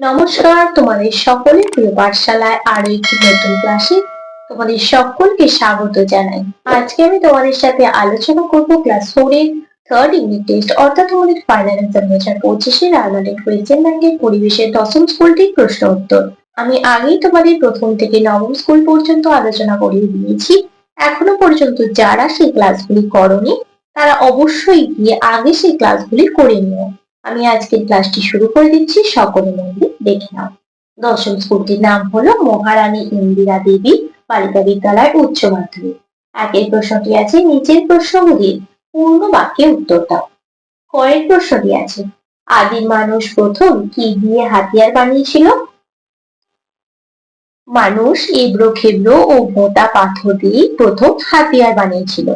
নমস্কার, তোমাদের সকলের প্রিয় পাঠশালায় আরও একটি নতুন ক্লাসে তোমাদের সকলকে স্বাগত জানাই। আজকে আমি তোমাদের সাথে আলোচনা করব ক্লাস ফোর এর থার্ড ইউনিট টেস্ট অর্থাৎ তোমাদের ফাইনাল এক্সাম দু হাজার পঁচিশে রাজনৈতিক কোয়েশ্চেন ব্যাংকের পরিবেশের দশম স্কুলটির প্রশ্ন উত্তর। আমি আগেই তোমাদের প্রথম থেকে নবম স্কুল পর্যন্ত আলোচনা করিয়ে দিয়েছি। এখনও পর্যন্ত যারা সেই ক্লাসগুলি করনি, তারা অবশ্যই গিয়ে আগে সেই ক্লাসগুলি করে নিও। আমি আজকের ক্লাসটি শুরু করে দিচ্ছি, সকলে মন্দির দেখে নাও। দশম স্কুলটির নাম হলো মহারানী ইন্দিরা দেবী বালিকা বিদ্যালয় উচ্চ মাধ্যমিক। আগের প্রশ্নটি আছে, নিচের প্রশ্নগুলির পূর্ণ বাক্যে উত্তর দাও। কয়েক প্রশ্নটি আছে, আদিম মানুষ প্রথম কি দিয়ে হাতিয়ার বানিয়েছিল? মানুষ এবড়ো খেবড়ো ও মোটা পাথর দিয়ে প্রথম হাতিয়ার বানিয়েছিল।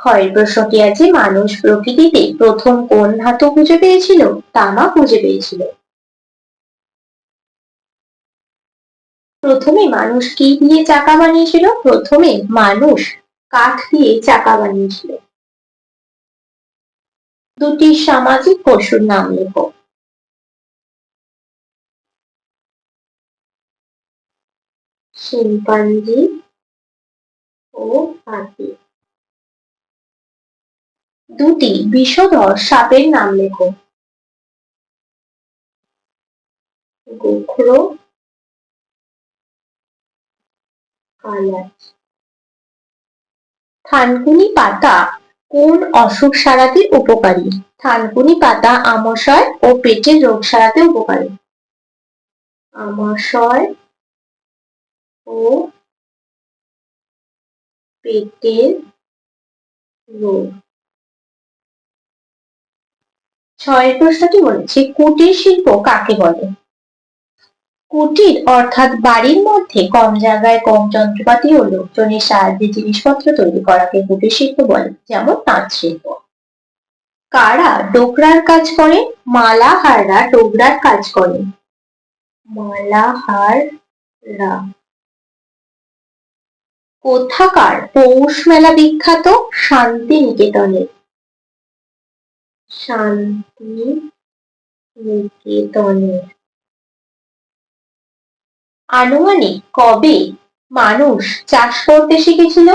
ক্ষয়ের প্রশ্নটি আছে? মানুষ প্রকৃতিতে প্রথম কোন ধাতু খুঁজে পেয়েছিল? তামা খুঁজে পেয়েছিল। প্রথমে মানুষ কি দিয়ে চাকা বানিয়েছিল? প্রথমে মানুষ কাঠ দিয়ে চাকা বানিয়েছিল। দুটি সামাজিক পশুর নাম লেখো। শিম্পাঞ্জি ও হাতি। দুটি বিষধর সাপের নাম লেখো। গোখরো থানকুনি পাতা কোন অসুখ সারাতে উপকারী? থানকুনি পাতা আমাশয় ও পেটের রোগ সারাতে উপকারী। আমাশয় ও পেটের রোগ। ছয় প্রশ্নটি বলেছে? কুটির শিল্প কাকে বলে? কুটির অর্থাৎ বাড়ির মধ্যে কম জায়গায় কম যন্ত্রপাতি ও লোকজনের সাহায্যে জিনিসপত্র তৈরি করাকে কুটির শিল্প বলে, যেমন তাঁত শিল্প। কারা ডোকরার কাজ করে মালাহাররা ডোকরার কাজ করে মালাহাররা। কোথাকার পৌষ মেলা বিখ্যাত? শান্তিনিকেতনের। শান্তি নিকেতনের আনুমানিক কবে মানুষ চাষ করতে শিখেছিল?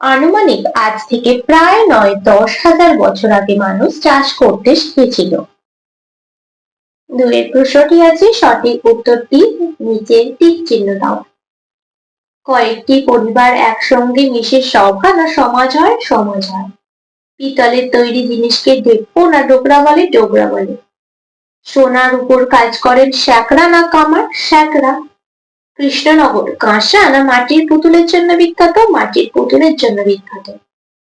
আনুমানিক আজ থেকে প্রায় নয়, দশ হাজার বছর আগে মানুষ চাষ করতে শিখেছিল। দুয়ের প্রশ্নটি আছে, সঠিক উত্তরটি নিচের টিক চিহ্ন দাও। কয়েকটি পরিবার একসঙ্গে মিশে সভা না সমাজ হয়? সমাজ হয়। পিতলের তৈরি জিনিসকে ডেপ্পো না ডোকরা বলে ডোকরা বলে সোনার উপর কাজ করেন শ্যাকরা না কামার শ্যাকরা কৃষ্ণনগর কাঁসা না মাটির পুতুলের জন্য বিখ্যাত? মাটির পুতুলের জন্য বিখ্যাত।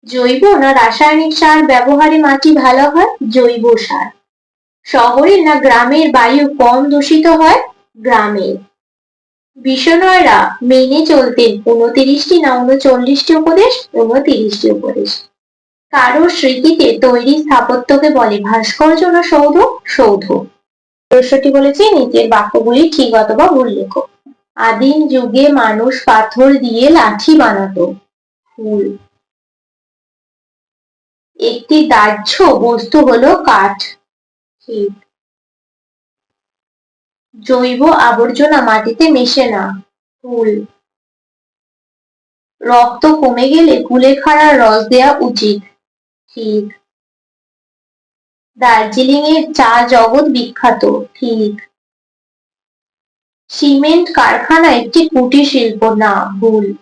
জৈব না রাসায়নিক সার ব্যবহারে মাটি ভালো হয়? জৈব সার। শহরে না গ্রামের বায়ু কম দূষিত হয়? গ্রামের। বিষ্ণয়রা মেনে চলতেন উনতিরিশটি না উনচল্লিশটি উপদেশ? উনতিরিশটি উপদেশ। কারও স্মৃতিতে তৈরি স্থাপত্যকে বলে ভাস্কর্য না সৌধ? সৌধ। প্রশ্নটি বলেছে নিচের বাক্যগুলি ঠিক অথবা ভুল লেখো আদিম যুগে মানুষ পাথর দিয়ে লাঠি বানাতো। ফুল। একটি দাহ্য বস্তু হলো কাঠ। ঠিক জৈব আবর্জনা মাটিতে মেশে না। ফুল। রক্ত কমে গেলে কুলেখাড়ার রস দেওয়া উচিত। ঠিক। দার্জিলিং এর চা জগৎ বিখ্যাত, ঠিক। সিমেন্ট কারখানা একটি কুটির শিল্প না, ভুল।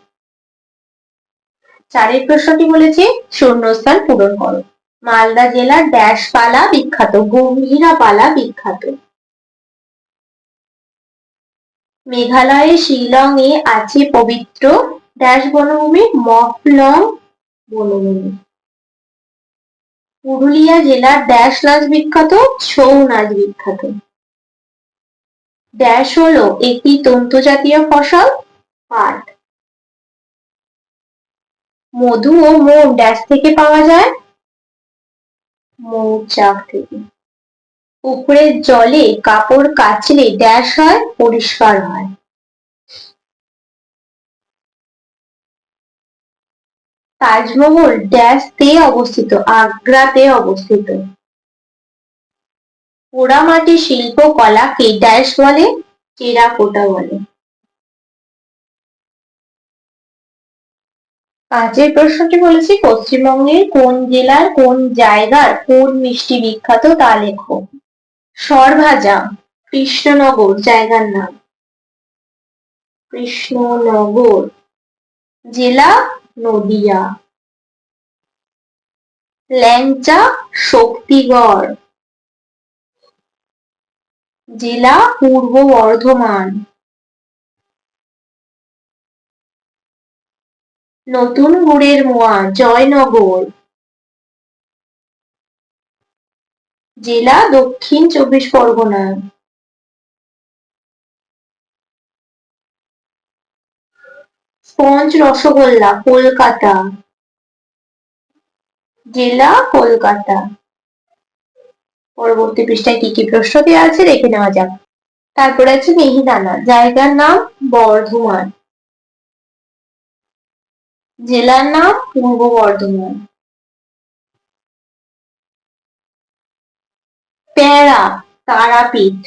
চারের প্রশ্নটি বলেছে, শূন্যস্থান পূরণ করো। মালদা জেলার ড্যাশ পালা বিখ্যাত গম্ভীরা পালা বিখ্যাত। মেঘালয়ে শিলং এ আছে পবিত্র ড্যাশ বনভূমি মফলং বনভূমি। পুরুলিয়া জেলার ড্যাশ নাচ বিখ্যাত ছৌ নাচ বিখ্যাত। ড্যাশ হলো একটি তন্তু জাতীয় ফসল, পাট। মধু ও মোম ড্যাশ থেকে পাওয়া যায় মৌচাক থেকে। পুকুরের জলে কাপড় কাচলে ড্যাশ হয়, পরিষ্কার হয়। তাজমহল ড্যাশ তে অবস্থিত, আগ্রাতে অবস্থিত। পোড়ামাটি শিল্প কলাকে ড্যাশ বলে, টেরাকোটা বলে। পাঁচের প্রশ্নটি বলেছি, পশ্চিমবঙ্গের কোন জেলার কোন জায়গার কোন মিষ্টি বিখ্যাত তা লেখো। সরভাজা, কৃষ্ণনগর, জায়গার নাম। কৃষ্ণনগর। জেলা নদিয়া। ল্যাংচা শক্তিগড়। জেলা পূর্ব বর্ধমান। নতুন গুড়ের মোয়া জয়নগর। জেলা দক্ষিণ চব্বিশ পরগনা। স্পঞ্জ রসগোল্লা, কলকাতা। জেলা কলকাতা। পরবর্তী পৃষ্ঠায় কি কি প্রশ্ন দেওয়া আছে দেখে নেওয়া যাক। তারপরে আছে মিহিদানা, জায়গার নাম বর্ধমান। জেলার নাম পূর্ব বর্ধমান প্যারা, তারাপীঠ।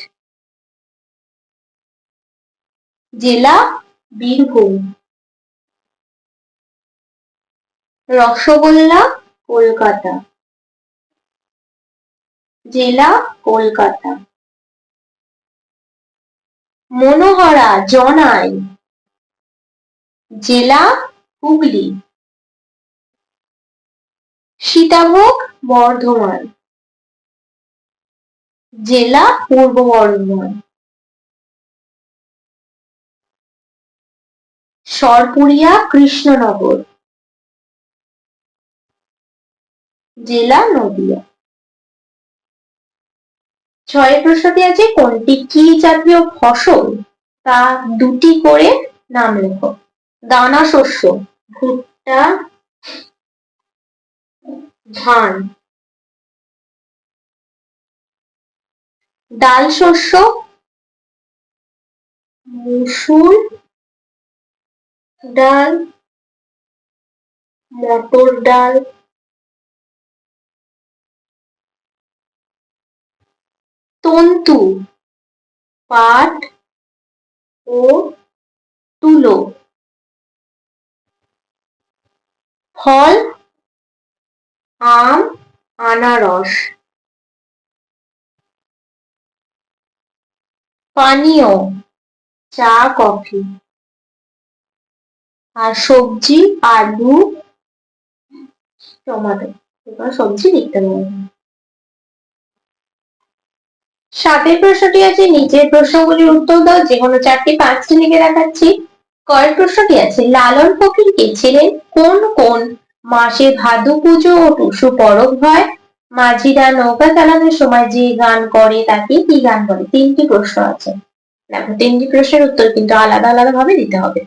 জেলা বীরভূম। রসগোল্লা, কলকাতা। জেলা, কলকাতা। মনোহরা, জনাই। জেলা, হুগলি। সীতাভোগ, বর্ধমান। জেলা, পূর্ব বর্ধমান। সরপুরিয়া, কৃষ্ণনগর। জেলা নদিয়া। ছয় প্রশ্নটি আছে কোনটি? কি জাতীয় ফসল? তা দুটি করে নাম লেখো। দানা শস্য, ভুট্টা, ধান। ডাল শস্য, মুসুর, ডাল, মটর ডাল তন্তু, পাট ও তুলো। ফল, আম, আনারস। পানীয়, চা, কফি। আর সবজি, আলু, টমাটো। সবজি লিখতে পারবেন সাতের প্রশ্নটি আছে, নিচের প্রশ্নগুলির উত্তর দাও, যে কোনো চারটি পাঁচটি লিখে দেখাচ্ছি। কয়েক প্রশ্নটি আছে, লালন ফকির কে ছিলেন কোন কোন মাসে ভাদু পুজো ও টুসু পরব হয়? মাঝিরা নৌকা চালানোর সময় যে গান করে, তাকে কি গান বলে? তিনটি প্রশ্ন আছে। দেখো, তিনটি প্রশ্নের উত্তর কিন্তু আলাদা আলাদা ভাবে দিতে হবে।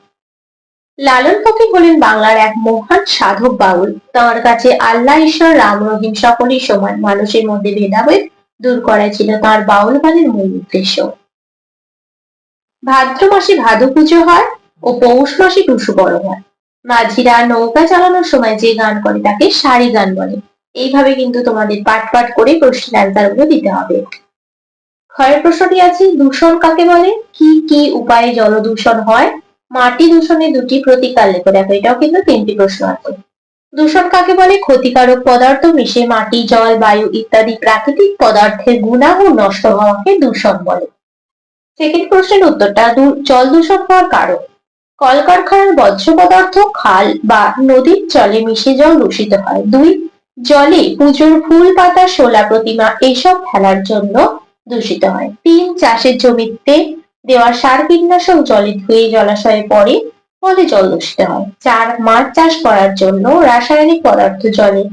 লালন ফকির হলেন বাংলার এক মহান সাধক বাউল। তাঁর কাছে আল্লাহ, ঈশ্বর, রাম, রহিম সকলের সমান। মানুষের মধ্যে ভেদাভেদ দূর করা ছিল তাঁর বাউল গানের মূল উদ্দেশ্য। ভাদ্র মাসে ভাদু পুজো হয় ও পৌষ মাসে টুসু পরব হয়। মাঝিরা নৌকা চালানোর সময় যে গান করে তাকে সারি গান বলে। এইভাবে কিন্তু তোমাদের পাট পাট করে প্রশ্নের অ্যান্সারগুলো দিতে হবে। ক্ষয়ের প্রশ্নটি আছে, দূষণ কাকে বলে? কি কি উপায়ে জল দূষণ হয়? মাটি দূষণের দুটি প্রতিকার লেখো। দেখো, এটাও কিন্তু তিনটি প্রশ্ন আছে। দূষণ কাকে বলে? ক্ষতিকারক পদার্থ মিশে মাটি, জল, বায়ু ইত্যাদি প্রাকৃতিক পদার্থের গুণাগুণ নষ্ট হওয়াকে দূষণ বলে। সেকেন্ড প্রশ্নের উত্তরটা জল দূষণ হওয়ার কারণ। কলকারখানার বর্জ্য পদার্থ, খাল বা নদীর জলে মিশে জল দূষিত হয়। দুই, জলে পুজোর ফুল, পাতা, শোলা প্রতিমা এসব ফেলার জন্য দূষিত হয়। তিন, চাষের জমিতে দেওয়া সার কীটনাশক জলে ধুয়ে জলাশয়ে পড়ে। ফলে জল দূষিত হয়। চার মাছ চাষ করার জন্য রাসায়নিক পদার্থ জলে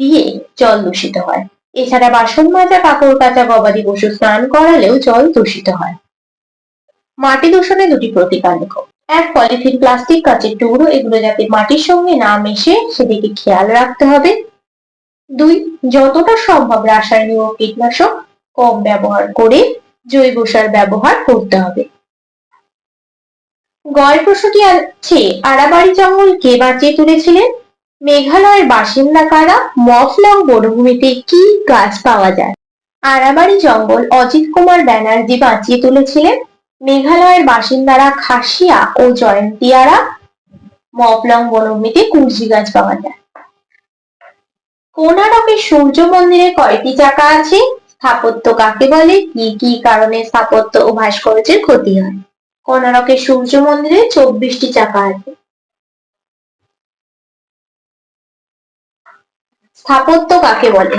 দিয়ে জল দূষিত হয়। এছাড়া বাসন মাজা, কাপড় কাচা, গবাদি পশু স্নান করালেও জল দূষিত হয়। মাটি দূষণে দুটি প্রতিকার লেখো এক পলিথিন প্লাস্টিক, কাচের টুকরো এগুলো যাতে মাটির সঙ্গে না মেশে সেদিকে খেয়াল রাখতে হবে। দুই, যতটা সম্ভব রাসায়নিক ও কীটনাশক কম ব্যবহার করে জৈব সার ব্যবহার করতে হবে। প্রশ্নটি আছে আড়াবাড়ি জঙ্গল কে বাঁচিয়ে তুলেছিলেন? মেঘালয়ের বাসিন্দা কারা? মফলং বনভূমিতে কি গাছ পাওয়া যায়? আরাবাড়ি জঙ্গল অজিত কুমার ব্যানার্জি বাঁচিয়ে তুলেছিলেন। মেঘালয়ের বাসিন্দারা খাসিয়া ও জয়ন্তিয়ারা মফলং বনভূমিতে কুর্জি গাছ পাওয়া যায়। কোনারকের সূর্য মন্দিরে কয়টি চাকা আছে? স্থাপত্য কাকে বলে? কি কি কারণে স্থাপত্য ও ভাস্কর্যের ক্ষতি হয়? কোনারকের সূর্য মন্দিরে চব্বিশটি চাকা আছে। স্থাপত্য কাকে বলে?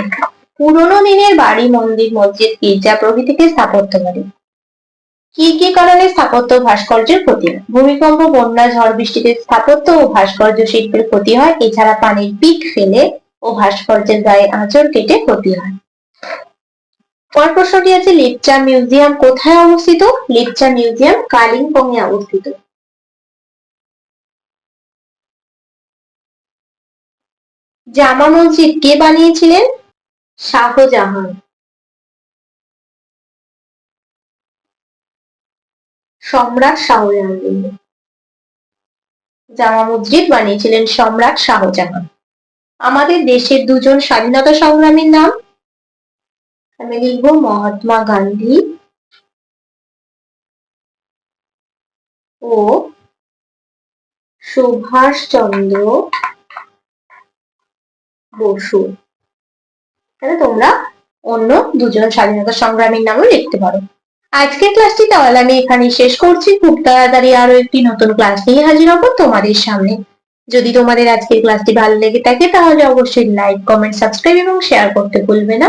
পুরোনো দিনের বাড়ি, মন্দির, মসজিদ, গির্জা প্রভৃতিকে স্থাপত্য বলে। কি কি কারণে স্থাপত্য ভাস্কর্যের ক্ষতি হয়? ভূমিকম্প, বন্যা, ঝড় বৃষ্টিতে স্থাপত্য ও ভাস্কর্য শিল্পের ক্ষতি হয়। এছাড়া পানির পিক ফেলে ও ভাস্কর্যের গায়ে আঁচড় কেটে ক্ষতি হয়। পরের প্রশ্নটি আছে, লেপচা মিউজিয়াম কোথায় অবস্থিত? লেপচা মিউজিয়াম কালিম্পং এ অবস্থিত। জামা মসজিদ কে বানিয়েছিলেন? শাহজাহান। সম্রাট শাহজাহান। জামা মসজিদ বানিয়েছিলেন সম্রাট শাহজাহান। আমাদের দেশের দুজন স্বাধীনতা সংগ্রামীর নাম? আমি লিখব মহাত্মা গান্ধী ও সুভাষ চন্দ্র বসু তাহলে তোমরা অন্য দুজন স্বাধীনতা সংগ্রামীর নামও লিখতে পারো। আজকের ক্লাসটি তাহলে আমি এখানে শেষ করছি। খুব তাড়াতাড়ি আরও একটি নতুন ক্লাস নিয়ে হাজির হব তোমাদের সামনে। যদি তোমাদের আজকের ক্লাসটি ভালো লেগে থাকে, তাহলে অবশ্যই লাইক কমেন্ট সাবস্ক্রাইব এবং শেয়ার করতে ভুলবে না।